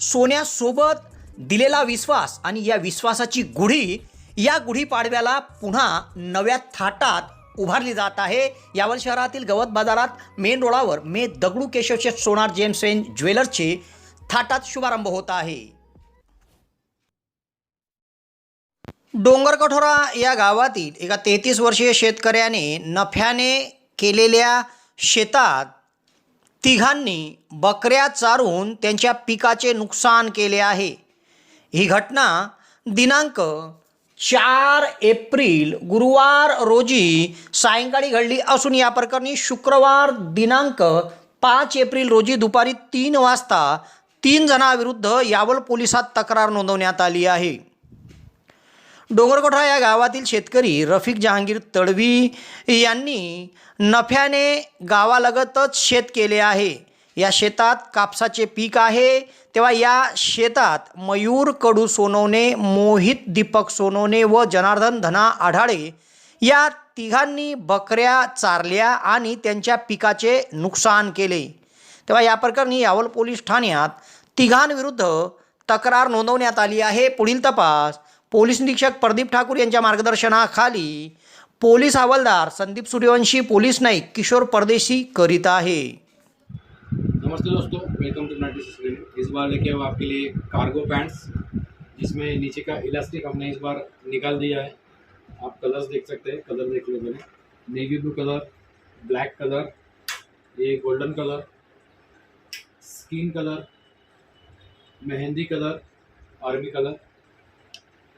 सोन्यासोबत दिलेला विश्वास आणि या विश्वासाची गुढी या गुढीपाडव्याला पुन्हा नव्या थाटात उभारली जात आहे. यावल शहरातील गवत बाजारात मेन रोडावर मे दगडू केशवचे सोनार जेम्स वेन ज्वेलर्सचे थाटात शुभारंभ होत आहे. डोंगरकठोरा या गावातील एका तेहतीस वर्षीय शेतकऱ्याने नफ्याने केलेल्या शेतात तिघांनी बकऱ्या चारून त्यांच्या पिकाचे नुकसान केले आहे. ही घटना दिनांक चार एप्रिल गुरुवार रोजी सायंकाळी घडली असून या प्रकरणी शुक्रवार दिनांक पाच एप्रिल रोजी दुपारी तीन वाजता तीन जणांविरुद्ध यावल पोलिसात तक्रार नोंदवण्यात आली आहे. डोंगरकोठा या गावातील शेतकरी रफिक जहांगीर तडवी यांनी नफ्याने गावालगतच शेत केले आहे. या शेतात कापसाचे पीक आहे. तेव्हा या शेतात मयूर कडू सोनवणे मोहित दीपक सोनवणे व जनार्दन धना आढाळे या तिघांनी बकऱ्या चारल्या आणि त्यांच्या पिकाचे नुकसान केले. तेव्हा या प्रकरणी यावल पोलीस ठाण्यात तिघांविरुद्ध तक्रार नोंदवण्यात आली आहे. पुढील तपास पोलीस निरीक्षक प्रदीप ठाकूर यांच्या मार्गदर्शनाखाली पोलीस हवालदार संदीप सूर्यवंशी पोलीस नाईक किशोर परदेशी करीत आहे. नमस्ते दोस्तों वेलकम टू नाइन्टी स्क्रीन इस बार लेके आए आपके लिए कार्गो पैंट्स जिसमें नीचे का इलास्टिक हमने इस बार निकाल दिया है। आप कलर्स देख सकते हैं कलर देख लो मैंने navy blue colour black colour ये golden colour skin colour mehndi colour army colour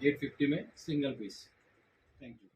eight fifty में सिंगल पीस थैंक यू